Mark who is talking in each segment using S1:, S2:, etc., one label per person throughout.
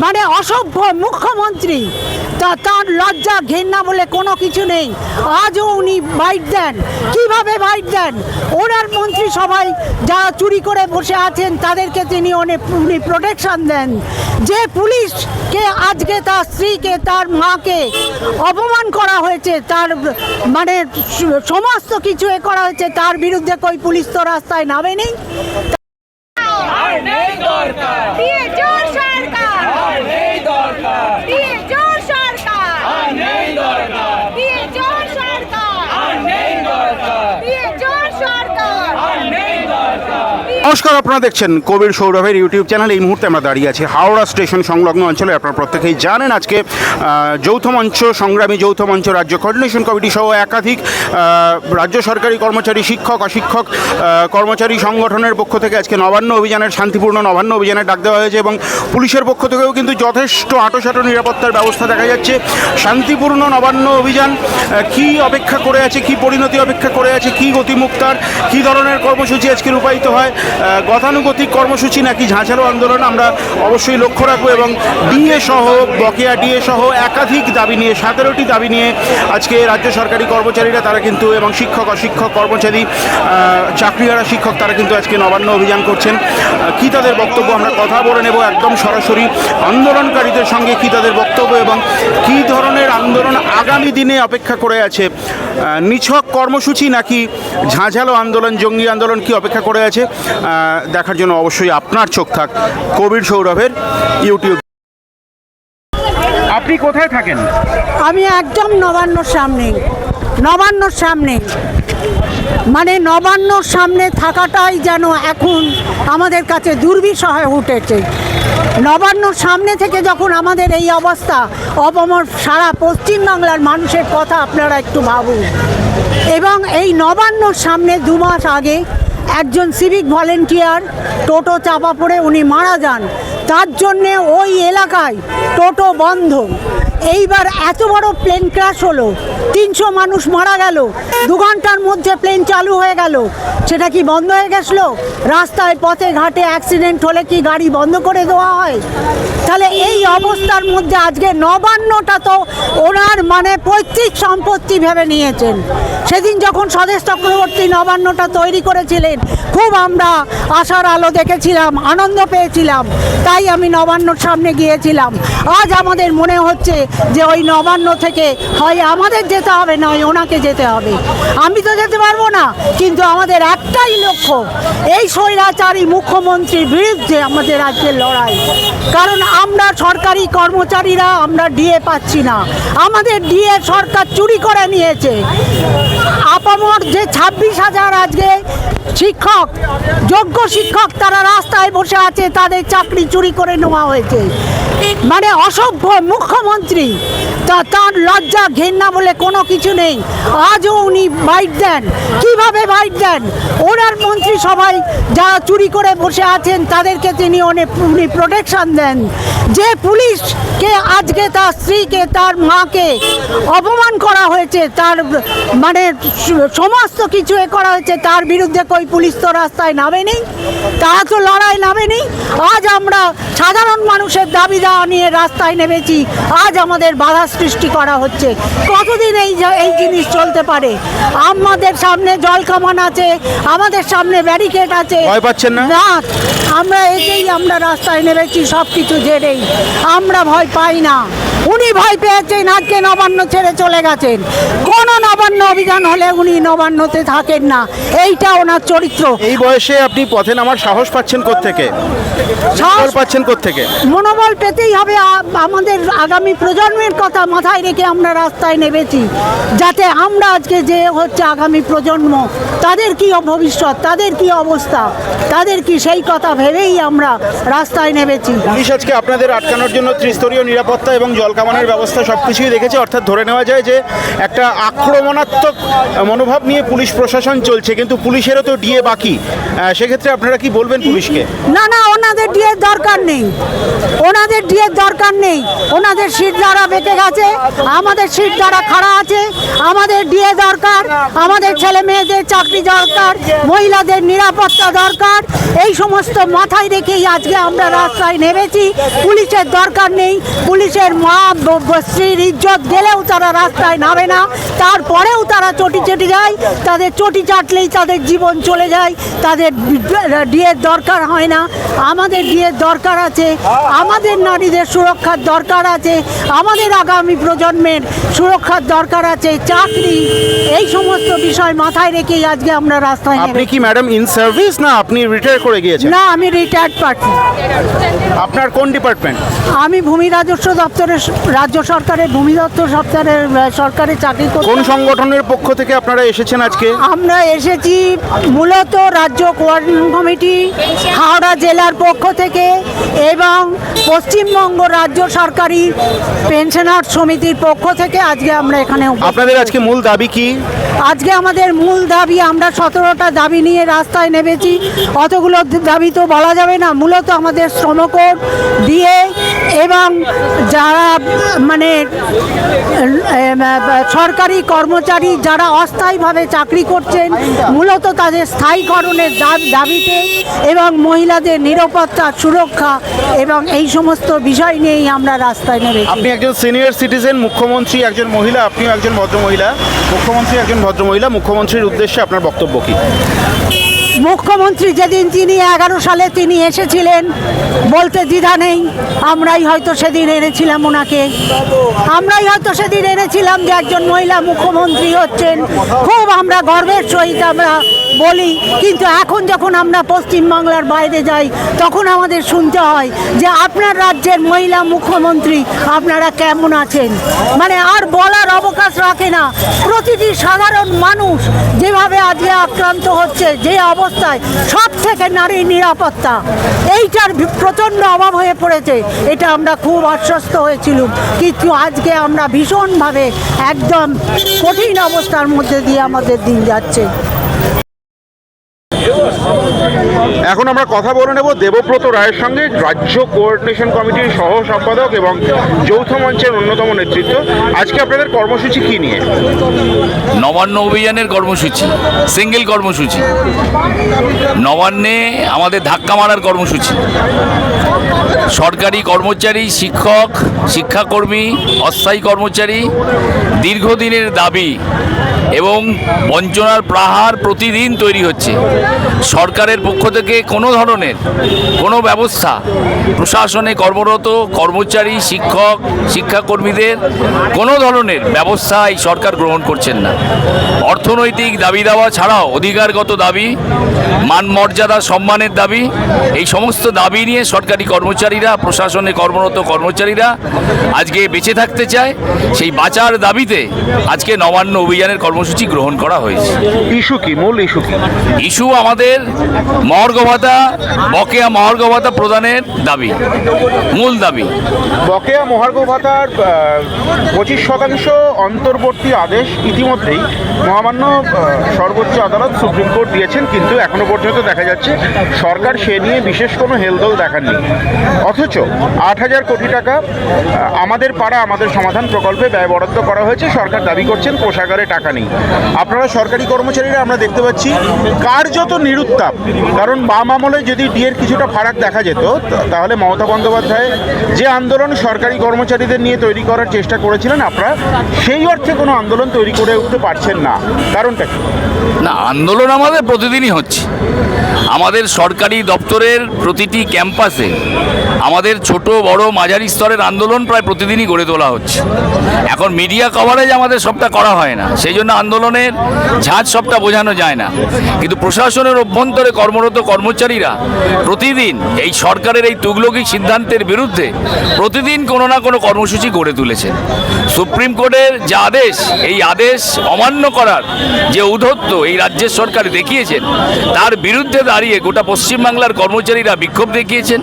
S1: মানে অসভ্য মুখ্যমন্ত্রী তা তার লজ্জা ঘেন্না বলে কোনো কিছু নেই। আজও উনি বাইট দেন। কীভাবে বাইট দেন? ওনার মন্ত্রী সবাই যারা চুরি করে বসে আছেন তাদেরকে তিনি উনি- উনি প্রোটেকশন দেন। যে পুলিশকে আজকে তার স্ত্রীকে তার মাকে অপমান করা হয়েছে তার মানে সমস্ত কিছু এ করা হয়েছে তার বিরুদ্ধে কই পুলিশ তো রাস্তায় নামেনি।
S2: 了。
S3: নমস্কার, আপনারা দেখছেন কবির সৌরভের ইউটিউব চ্যানেল। এই মুহূর্তে আমরা দাঁড়িয়ে আছি হাওড়া স্টেশন সংলগ্ন অঞ্চলে। আপনারা প্রত্যেকেই জানেন আজকে যৌথ মঞ্চ, সংগ্রামী যৌথ মঞ্চ রাজ্য কোঅর্ডিনেশন কমিটি সহ একাধিক রাজ্য সরকারি কর্মচারী, শিক্ষক, অশিক্ষক কর্মচারী সংগঠনের পক্ষ থেকে আজকে নবান্ন অভিযানের, শান্তিপূর্ণ নবান্ন অভিযানের ডাক দেওয়া হয়েছে এবং পুলিশের পক্ষ থেকেও কিন্তু যথেষ্ট আটোসাটো নিরাপত্তার ব্যবস্থা দেখা যাচ্ছে। শান্তিপূর্ণ নবান্ন অভিযান কি অপেক্ষা করে আছে, কি পরিণতি অপেক্ষা করে আছে, কি গতিমুক্তার, কি ধরনের কর্মসূচি আজকে রূপায়িত হয় গতানুগতিক কর্মসূচি নাকি ঝাঁঝালো আন্দোলন আমরা অবশ্যই লক্ষ্য রাখব এবং ডিএ সহ বকেয়া ডিএ সহ একাধিক দাবি নিয়ে, সতেরোটি দাবি নিয়ে আজকে রাজ্য সরকারি কর্মচারীরা তারা কিন্তু এবং শিক্ষক, অশিক্ষক, কর্মচারী চাকরিহারা শিক্ষক তারা কিন্তু আজকে নবান্ন অভিযান করছেন। কি তাদের বক্তব্য? আমরা কথা বলে নেব একদম সরাসরি আন্দোলনকারীদের সঙ্গে কি তাদের বক্তব্য এবং কি ধরনের আন্দোলন আগামী দিনে অপেক্ষা করে আছে? নিছক কর্মসূচি নাকি ঝাঁঝালো আন্দোলন, জঙ্গি আন্দোলন কি অপেক্ষা করে আছে? দেখার জন্য অবশ্যই আপনার চোখ থাক কবির সৌরভের ইউটিউব। আপনি কোথায় থাকেন?
S1: আমি একদম নবান্নর সামনে নবান্নর সামনে। মানে নবান্নর সামনে থাকাটাই যেন এখন আমাদের কাছে দুর্বিষহ উঠেছে। নবান্নর সামনে থেকে যখন আমাদের এই অবস্থা অপমর সারা পশ্চিমবাংলার মানুষের কথা আপনারা একটু ভাবুন। এবং এই নবান্নর সামনে দু মাস আগে একজন সিভিক ভলেন্টিয়ার টোটো চাপা পড়ে উনি মারা যান। তার জন্যে ওই এলাকায় টোটো বন্ধ। এইবার এত বড় প্লেন ক্র্যাশ হলো। তিনশো মানুষ মারা গেল। দু ঘণ্টার মধ্যে প্লেন চালু হয়ে গেল। সেটা কি বন্ধ হয়ে গেছিল? রাস্তায়, পথে, ঘাটে অ্যাক্সিডেন্ট হলে কি গাড়ি বন্ধ করে দেওয়া হয়? তাহলে এই অবস্থার মধ্যে আজকে নবান্নটা তো ওনার মানে পৈতৃক সম্পত্তি ভেবে নিয়েছেন। সেদিন যখন স্বদেশ চক্রবর্তী নবান্নটা তৈরি করেছিলেন, খুব আমরা আশার আলো দেখেছিলাম, আনন্দ পেয়েছিলাম। তাই আমি নবান্নর সামনে গিয়েছিলাম। আজ আমাদের মনে হচ্ছে যে ওই নবান্ন থেকে হয় আমাদের যেতে হবে, নয় ওনাকে যেতে হবে। আমি তো যেতে পারব না, কিন্তু আমাদের একটাই লক্ষ্য, এই স্বৈরাচারী মুখ্যমন্ত্রীর বিরুদ্ধে আমাদের রাজ্যের লড়াই। কারণ আমরা সরকারি কর্মচারীরা, আমরা ডিএ পাচ্ছি না। আমাদের ডিএ সরকার চুরি করে নিয়েছে। আপামর যে ছাব্বিশ হাজার আজকে শিক্ষক, যোগ্য শিক্ষক তারা রাস্তায় বসে আছে, তাদের চাকরি চুরি করে নেওয়া হয়েছে। মানে অসভ্য মুখ্যমন্ত্রী। তা তার লজ্জা ঘেন্না বলে কোনো কিছু নেই। আজও উনি বাইট দেন। কীভাবে বাইট দেন? ওনার মন্ত্রী সবাই যারা চুরি করে বসে আছেন, তাদেরকে তিনি অনেক উনি প্রোটেকশন দেন। যে পুলিশকে আজকে তার স্ত্রীকে, তার মাকে অপমান করা হয়েছে, তার মানে সমস্ত কিছু এ করা হয়েছে, তার বিরুদ্ধে কই পুলিশ তো রাস্তায় নামেনি তারা তো লড়াই নামেনি। আজ আমরা সাধারণ মানুষের দাবি দেওয়া নিয়ে রাস্তায় নেমেছি। আজ আমাদের বাধা সৃষ্টি করা হচ্ছে। কতদিন এই এই জিনিস চলতে পারে? আমাদের সামনে জল কামান আছে আমাদের সামনে ব্যারিকেড আছে।
S3: ভয় পাচ্ছেন না?
S1: না আমরা এতেই আমরা রাস্তায় নেমেছি সব কিছু জেরেই। আমরা ভয় পাই না। উনি ভয় পেয়েছেন আজকে নবান্ন ছেড়ে চলে গেছেন। কোন নবান্ন অভিযান হলে উনি নবান্নতে থাকেন না। এইটা ওনার চরিত্র।
S3: এই বয়সে আপনি পথে নামার সাহস পাচ্ছেন কোত্থেকে? সাহস পাচ্ছেন কোত্থেকে?
S1: মনোবল পেতেই হবে। আমাদের আগামী প্রজন্মের কথা মাথায় রেখে আমরা রাস্তায় নেমেছি। যাতে আমরা আজকে যে হচ্ছে আগামী প্রজন্ম তাদের কি ভবিষ্যৎ তাদের কি অবস্থা তাদের কি সেই কথা ভেবেই আমরা রাস্তায় নেমেছি।
S3: পুলিশ আজকে আপনাদের আটকানোর জন্য ত্রিস্তরীয় নিরাপত্তা এবং জল জলকামানের ব্যবস্থা সব কিছুই দেখেছে। অর্থাৎ ধরে নেওয়া যায় যে একটা আক্রমণাত্মক মনোভাব নিয়ে পুলিশ প্রশাসন চলছে, কিন্তু পুলিশেরও তো ডিএ বাকি। সেক্ষেত্রে আপনারা কি বলবেন পুলিশকে?
S1: না না, ওনাদের ডিএর দরকার নেই। ওনাদের ডিএর দরকার নেই। ওনাদের সিট দ্বারা বেঁকে গেছে, আমাদের সিট দ্বারা খাড়া আছে, আমাদের ডিএ দরকার, আমাদের ছেলে মেয়েদের চাকরি দরকার, মহিলাদের নিরাপত্তা দরকার। এই সমস্ত মাথায় রেখেই আজকে আমরা রাস্তায় নেমেছি। পুলিশের দরকার নেই। পুলিশের মা স্ত্রীর ইজ্জত গেলেও তারা রাস্তায় নামে না। তারপরেও তারা চটি চটি যায় তাদের চটি চাটলেই তাদের জীবন চলে যায় তাদের ডিএর দরকার হয় না আমাদের ডিএর দরকার আছে আমাদের নারীদের সুরক্ষার দরকার আছে আমাদের আগামী প্রজন্মের সুরক্ষার দরকার আছে চাকরি এই সমস্ত বিষয় মাথায় রেখেই আজকে আমরা রাস্তায়
S3: আপনি কি ম্যাডাম ইন সার্ভিস না আপনি রিটায়ার করে গিয়েছেন?
S1: না আমি রিটায়ার্ড পার্টি
S3: আপনার কোন ডিপার্টমেন্ট?
S1: আমি ভূমি রাজস্ব দপ্তরের রাজ্য সরকারের ভূমি দপ্তর সরকারের সরকারি চাকরি করি
S3: কোন সংগঠনের পক্ষ থেকে আপনারা এসেছেন আজকে?
S1: আমরা এসেছি মূলত রাজ্য কোয়ার্ডিনেশন কমিটি হাওড়া জেলার পক্ষ থেকে এবং পশ্চিমবঙ্গ রাজ্য সরকারি পেনশনার সমিতির পক্ষ থেকে আজকে আমরা এখানে
S3: আপনাদের আজকে মূল দাবি কি?
S1: আজকে আমাদের মূল দাবি আমরা সতেরোটা দাবি নিয়ে রাস্তায় নেমেছি। অতগুলো দাবি তো বলা যাবে না মূলত আমাদের শ্রমকোড দিয়ে এবং যারা মানে সরকারি সরকারি কর্মচারী যারা অস্থায়ীভাবে চাকরি করছেন, মূলত তাদের স্থায়ীকরণের দাব দাবিতে এবং মহিলাদের নিরাপত্তা, সুরক্ষা এবং এই সমস্ত বিষয় নিয়েই আমরা রাস্তায় নেমে
S3: আপনি একজন সিনিয়র সিটিজেন, মুখ্যমন্ত্রী একজন মহিলা, আপনিও একজন ভদ্রমহিলা। মুখ্যমন্ত্রী একজন ভদ্রমহিলা, মুখ্যমন্ত্রীর উদ্দেশ্যে আপনার বক্তব্য কি?
S1: মুখ্যমন্ত্রী যেদিন তিনি এগারো সালে তিনি এসেছিলেন, বলতে দ্বিধা নেই, আমরাই হয়তো সেদিন এনেছিলাম ওনাকে। আমরাই হয়তো সেদিন এনেছিলাম যে একজন মহিলা মুখ্যমন্ত্রী হচ্ছেন, খুব আমরা গর্বের সহিত আমরা বলি, কিন্তু এখন যখন আমরা পশ্চিমবাংলার বাইরে যাই, তখন আমাদের শুনতে হয় যে আপনার রাজ্যের মহিলা মুখ্যমন্ত্রী আপনারা কেমন আছেন? মানে আর বলার অবকাশ রাখে না। প্রতিটি সাধারণ মানুষ যেভাবে আজকে আক্রান্ত হচ্ছে, যে অবস্থায় সব থেকে নারীর নিরাপত্তা, এইটার প্রচণ্ড অভাব হয়ে পড়েছে। এটা আমরা খুব আশ্বস্ত হয়েছিলাম। কিন্তু আজকে আমরা ভীষণভাবে একদম কঠিন অবস্থার মধ্যে দিয়ে আমাদের দিন যাচ্ছে।
S3: এখন আমরা কথা বলে নেব দেবব্রত রায়ের সঙ্গে রাজ্য কোঅর্ডিনেশন কমিটির সহ সম্পাদক এবং যৌথ মঞ্চের অন্যতম নেতৃত্ব। আজকে আপনাদের কর্মসূচি কি নিয়ে?
S4: নবান্ন অভিযানের কর্মসূচি সিঙ্গেল কর্মসূচি। নবান্নে আমাদের ধাক্কা মারার কর্মসূচি। সরকারি কর্মচারী, শিক্ষক, শিক্ষাকর্মী, অস্থায়ী কর্মচারী দীর্ঘদিনের দাবি এবং বঞ্চনার প্রাহার প্রতিদিন তৈরি হচ্ছে। সরকারের পক্ষ থেকে কোনো ধরনের কোনো ব্যবস্থা, প্রশাসনে কর্মরত কর্মচারী, শিক্ষক, শিক্ষাকর্মীদের কোনো ধরনের ব্যবস্থা এই সরকার গ্রহণ করছেন না। অর্থনৈতিক দাবি দেওয়া ছাড়াও অধিকারগত দাবি, মান মর্যাদা সম্মানের দাবি, এই সমস্ত দাবি নিয়ে সরকারি কর্মচারীরা প্রশাসনে কর্মরত কর্মচারীরা আজকে বেঁচে থাকতে চায়। সেই বাঁচার দাবিতে আজকে নবান্ন অভিযানের কর্মসূচি গ্রহণ করা হয়েছে।
S3: ইস্যু কি? মূল ইস্যু কি?
S4: ইস্যু আমাদের মহার্ঘ ভাতা বকেয়া মহার্ঘ ভাতা প্রদানের দাবি। মূল দাবি।
S3: বকেয়া মহার্ঘ ভাতার পঁচিশ শতাংশ অন্তর্বর্তী আদেশ ইতিমধ্যেই মহামান্য সর্বোচ্চ আদালত সুপ্রিম কোর্ট দিয়েছেন কিন্তু এখনও পর্যন্ত দেখা যাচ্ছে সরকার সে নিয়ে বিশেষ কোনো হেলদোল দেখাননি। অথচ আট হাজার কোটি টাকা আমাদের পাড়া, আমাদের সমাধান প্রকল্পে ব্যয় বরাদ্দ করা হয়েছে, সরকার দাবি করছেন কোষাগারে টাকা নেই। আপনারা সরকারি কর্মচারীরা আমরা দেখতে পাচ্ছি, কার্যত নিরুত্তাপ। কারণ বাম আমলে যদি ডিএর কিছুটা ফারাক দেখা যেত তাহলে মমতা বন্দ্যোপাধ্যায় যে আন্দোলন সরকারি কর্মচারীদের নিয়ে তৈরি করার চেষ্টা করেছিলেন আপনারা, সেই অর্থে কোনো আন্দোলন তৈরি করে উঠতে পারছেন না। কারণটা কি?
S4: না, আন্দোলন আমাদের প্রতিদিনই হচ্ছে। আমাদের সরকারি দপ্তরের প্রতিটি ক্যাম্পাসে আমাদের ছোট, বড়, মাঝারি স্তরের আন্দোলন প্রায় প্রতিদিনই গড়ে তোলা হচ্ছে। এখন মিডিয়া কভারেজ আমাদের সবটা করা হয় না। সেই জন্য আন্দোলনের ঝাঁজ সবটা বোঝানো যায় না। কিন্তু প্রশাসনের অভ্যন্তরে কর্মরত কর্মচারীরা প্রতিদিন এই সরকারের এই তুগলকি সিদ্ধান্তের বিরুদ্ধে প্রতিদিন কোনো না কোনো কর্মসূচি গড়ে তুলেছেন। সুপ্রিম কোর্টের যে আদেশ, এই আদেশ অমান্য করার যে উদ্ধত্ত এই রাজ্যের সরকার দেখিয়েছেন, তার বিরুদ্ধে দাঁড়িয়ে গোটা পশ্চিমবাংলার কর্মচারীরা বিক্ষোভ দেখিয়েছেন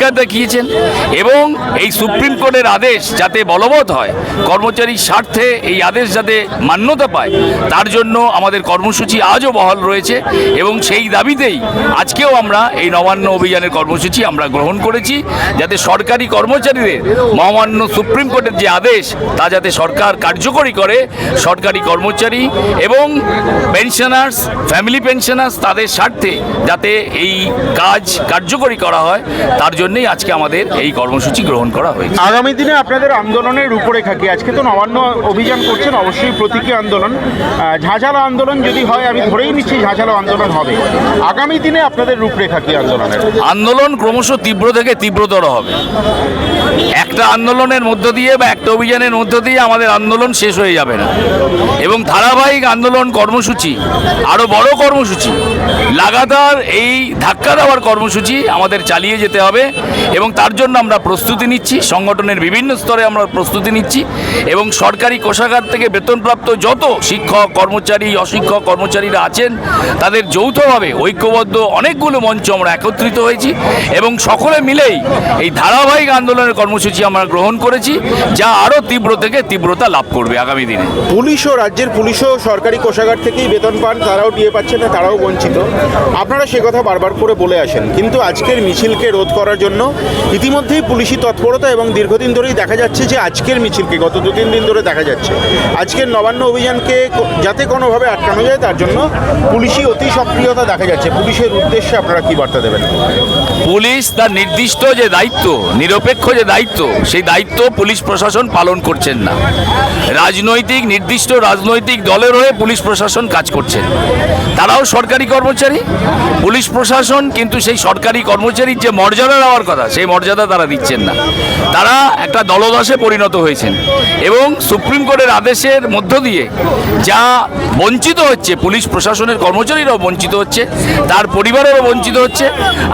S4: অঙ্গীকার দেখিয়েছেন এবং এই সুপ্রিম কোর্টের আদেশ যাতে বলবৎ হয়, কর্মচারীর স্বার্থে এই আদেশ যাতে মান্যতা পায়, তার জন্য আমাদের কর্মসূচি আজও বহাল রয়েছে এবং সেই দাবিতেই আজকেও আমরা এই নবান্ন অভিযানের কর্মসূচি আমরা গ্রহণ করেছি যাতে সরকারি কর্মচারীদের মহামান্য সুপ্রিম কোর্টের যে আদেশ, তা যাতে সরকার কার্যকরী করে, সরকারি কর্মচারী এবং পেনশনার্স, ফ্যামিলি পেনশনার্স তাদের স্বার্থে যাতে এই কাজ কার্যকরী করা হয়, তার জন্যই আজকে আমাদের এই কর্মসূচি গ্রহণ করা হয়েছে।
S3: আগামী দিনে আপনাদের আন্দোলনের রূপরেখা কি? আজকে তো নবান্ন অভিযান করছেন অবশ্যই প্রতীকী আন্দোলন। ঝাঁঝালো আন্দোলন যদি হয় আমি ধরেই নিচ্ছি ঝাঁঝালো আন্দোলন হবে। আগামী দিনে আপনাদের রূপরেখা কি আন্দোলনের?
S4: আন্দোলন ক্রমশ তীব্র থেকে তীব্রতর হবে। একটা আন্দোলনের মধ্য দিয়ে বা একটা অভিযানের মধ্য দিয়ে আমাদের আন্দোলন শেষ হয়ে যাবে না। এবং ধারাবাহিক আন্দোলন কর্মসূচি আরও বড় কর্মসূচি, লাগাতার এই ধাক্কা দেওয়ার কর্মসূচি আমাদের চালিয়ে যেতে হবে এবং তার জন্য আমরা প্রস্তুতি নিচ্ছি, সংগঠনের বিভিন্ন স্তরে আমরা প্রস্তুতি নিচ্ছি এবং সরকারি কোষাগার থেকে বেতনপ্রাপ্ত যত শিক্ষক, কর্মচারী, অশিক্ষক কর্মচারীরা আছেন, তাদের যৌথভাবে ঐক্যবদ্ধ অনেকগুলো মঞ্চ আমরা একত্রিত হয়েছি এবং সকলে মিলেই এই ধারাবাহিক আন্দোলনের কর্মসূচি আমরা গ্রহণ করেছি যা আরও তীব্র থেকে তীব্রতা লাভ করবে আগামী দিনে।
S3: পুলিশও রাজ্যের পুলিশও সরকারি কোষাগার থেকেই বেতন পান তারাও ডিএ পাচ্ছে না তারাও বঞ্চিত। আপনারা সে কথা বারবার করে বলে আসেন কিন্তু আজকের মিছিলকে রোধ করার জন্য ইতিমধ্যেই পুলিশি তৎপরতা এবং দীর্ঘদিন ধরেই দেখা যাচ্ছে যে আজকের মিছিলকে গত দু তিন দিন ধরে দেখা যাচ্ছে। আজকের নবান্ন অভিযানকে যাতে কোনোভাবে আটকানো যায় তার জন্য পুলিশি অতি সক্রিয়তা দেখা যাচ্ছে। পুলিশের উদ্দেশ্যে আপনারা কি বার্তা দেবেন?
S4: পুলিশ তার নির্দিষ্ট যে দায়িত্ব নিরপেক্ষ যে দায়িত্ব সেই দায়িত্ব পুলিশ প্রশাসন পালন করছেন না। রাজনৈতিক, নির্দিষ্ট রাজনৈতিক দলের হয়ে পুলিশ প্রশাসন কাজ করছেন। তারাও সরকারি কর্মচারী। পুলিশ প্রশাসন কিন্তু সেই সরকারি কর্মচারীর যে মর্যাদা দেওয়ার কথা, সেই মর্যাদা তারা দিচ্ছেন না। তারা একটা দলদাসে পরিণত হয়েছেন এবং সুপ্রিম কোর্টের আদেশের মধ্য দিয়ে যা বঞ্চিত হচ্ছে, পুলিশ প্রশাসনের কর্মচারীরাও বঞ্চিত হচ্ছে, তার পরিবারেরও বঞ্চিত হচ্ছে,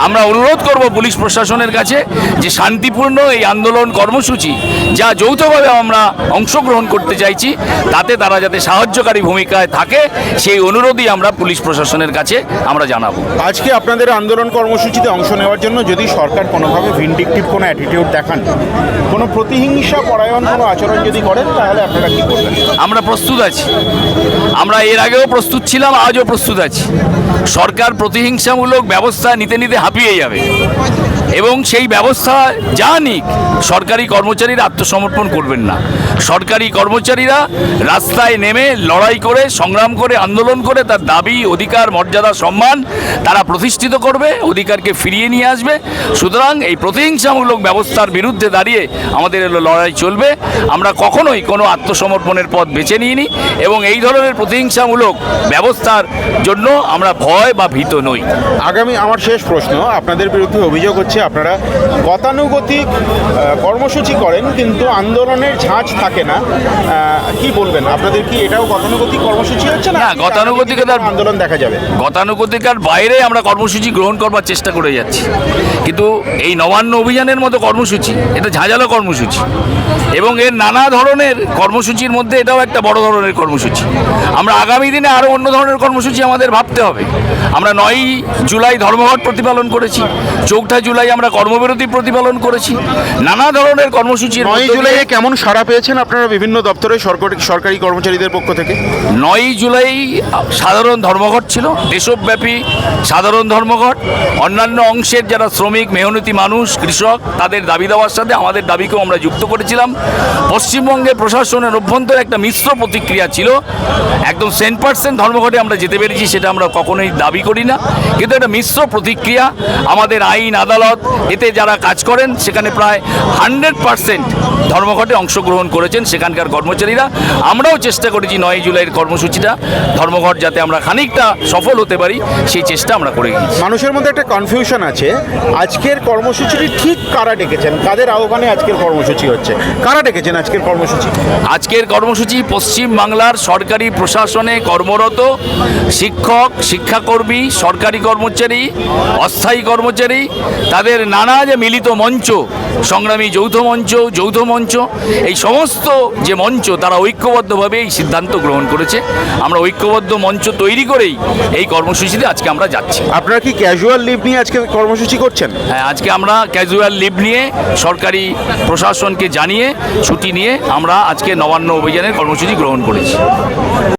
S4: আমরা অনুরোধ করব পুলিশ প্রশাসনের কাছে যে শান্তিপূর্ণ এই আন্দোলন কর্মসূচি যা যৌথভাবে আমরা অংশগ্রহণ করতে চাইছি তাতে তারা যাতে সাহায্যকারী ভূমিকায় থাকে সেই অনুরোধই আমরা পুলিশ প্রশাসনের কাছে আমরা জানাব।
S3: আজকে আপনাদের আন্দোলন কর্মসূচিতে অংশ নেওয়ার জন্য যদি সরকার কোনোভাবে ভিন্ডিকটিভ কোনো অ্যাটিটিউড দেখান কোনো প্রতিহিংসা পরায়ণ কোনো আচরণ যদি করেন তাহলে আপনারা কি করবেন?
S4: আমরা প্রস্তুত আছি। আমরা এর আগেও প্রস্তুত ছিলাম আজও প্রস্তুত আছি। সরকার প্রতিহিংসামূলক ব্যবস্থা নিতে নিতে হাঁপিয়ে যাবে। এবং সেই ব্যবস্থা যা নিক, সরকারি কর্মচারীরা আত্মসমর্পণ করবেন না। সরকারি কর্মচারীরা রাস্তায় নেমে লড়াই করে, সংগ্রাম করে, আন্দোলন করে তার দাবি, অধিকার, মর্যাদা, সম্মান তারা প্রতিষ্ঠিত করবে, অধিকারকে ফিরিয়ে নিয়ে আসবে। সুতরাং এই প্রতিহিংসামূলক ব্যবস্থার বিরুদ্ধে দাঁড়িয়ে আমাদের এলো লড়াই চলবে। আমরা কখনোই কোনো আত্মসমর্পণের পথ বেছে নিইনি এবং এই ধরনের প্রতিহিংসামূলক ব্যবস্থার জন্য আমরা ভয় বা ভীত নই।
S3: আগামী আমার শেষ প্রশ্ন, আপনাদের বিরুদ্ধে অভিযোগ হচ্ছে আপনারা গতানুগতিক কর্মসূচি করেন কিন্তু আন্দোলনের ঝাঁজ থাকে না। কি বলবেন? আপনাদের কি এটাও গতানুগতিক কর্মসূচি হচ্ছে না
S4: গতানুগতিকতার-
S3: আন্দোলন দেখা যাবে?
S4: গতানুগতিকার বাইরে আমরা কর্মসূচি গ্রহণ করবার চেষ্টা করে যাচ্ছি। কিন্তু এই নবান্ন অভিযানের মতো কর্মসূচি এটা ঝাঁঝালো কর্মসূচি। এবং এর নানা ধরনের কর্মসূচির মধ্যে এটাও একটা বড় ধরনের কর্মসূচি। আমরা আগামী দিনে আরও অন্য ধরনের কর্মসূচি আমাদের ভাবতে হবে। আমরা নয়ই জুলাই ধর্মঘট প্রতিপালন করেছি চৌঠা জুলাই আমরা কর্মবিরতি প্রতিপালন করেছি। নানা ধরনের কর্মসূচি
S3: নয় জুলাইয়ে কেমন সাড়া পেয়েছেন আপনারা বিভিন্ন দপ্তরে সরকারি সরকারি কর্মচারীদের পক্ষ থেকে?
S4: নয়ই জুলাই সাধারণ ধর্মঘট ছিল দেশব্যাপী সাধারণ ধর্মঘট। অন্যান্য অংশের যারা শ্রমিক মেহনতি মানুষ কৃষক তাদের দাবি দেওয়ার সাথে আমাদের দাবিকেও আমরা যুক্ত করেছিলাম। পশ্চিমবঙ্গে প্রশাসনের অভ্যন্তরে একটা মিশ্র প্রতিক্রিয়া ছিল। একদম সেন্ট পার্সেন্ট ধর্মঘটে আমরা যেতে পেরেছি সেটা আমরা কখনোই দাবি করি না। কিন্তু একটা মিশ্র প্রতিক্রিয়া আমাদের আইন আদালত এতে যারা কাজ করেন সেখানে প্রায় হান্ড্রেড পার্সেন্ট ধর্মঘটে অংশগ্রহণ করেছেন সেখানকার কর্মচারীরা। আমরাও চেষ্টা করেছি নয় জুলাইয়ের কর্মসূচিটা ধর্মঘট যাতে আমরা খানিকটা সফল হতে পারি সেই চেষ্টা আমরা করে গেছি
S3: মানুষের মধ্যে একটা কনফিউশন আছে আজকের কর্মসূচিটি ঠিক কারা ডেকেছেন? কাদের আহ্বানে আজকের কর্মসূচি হচ্ছে? কারা ডেকেছেন আজকের কর্মসূচি?
S4: আজকের কর্মসূচি পশ্চিম বাংলার সরকারি প্রশাসনে কর্মরত শিক্ষক শিক্ষাকর্মী সরকারি কর্মচারী অস্থায়ী কর্মচারী তাদের আমাদের নানা যে মিলিত মঞ্চ সংগ্রামী যৌথ মঞ্চ যৌথ মঞ্চ এই সমস্ত যে মঞ্চ তারা ঐক্যবদ্ধভাবে এই সিদ্ধান্ত গ্রহণ করেছে। আমরা ঐক্যবদ্ধ মঞ্চ তৈরি করেই এই কর্মসূচিতে আজকে আমরা যাচ্ছি।
S3: আপনারা কি ক্যাজুয়াল লিভ নিয়ে আজকে কর্মসূচি করছেন?
S4: হ্যাঁ আজকে আমরা ক্যাজুয়াল লিভ নিয়ে সরকারি প্রশাসনকে জানিয়ে ছুটি নিয়ে আমরা আজকে নবান্ন অভিযানের কর্মসূচি গ্রহণ করেছি।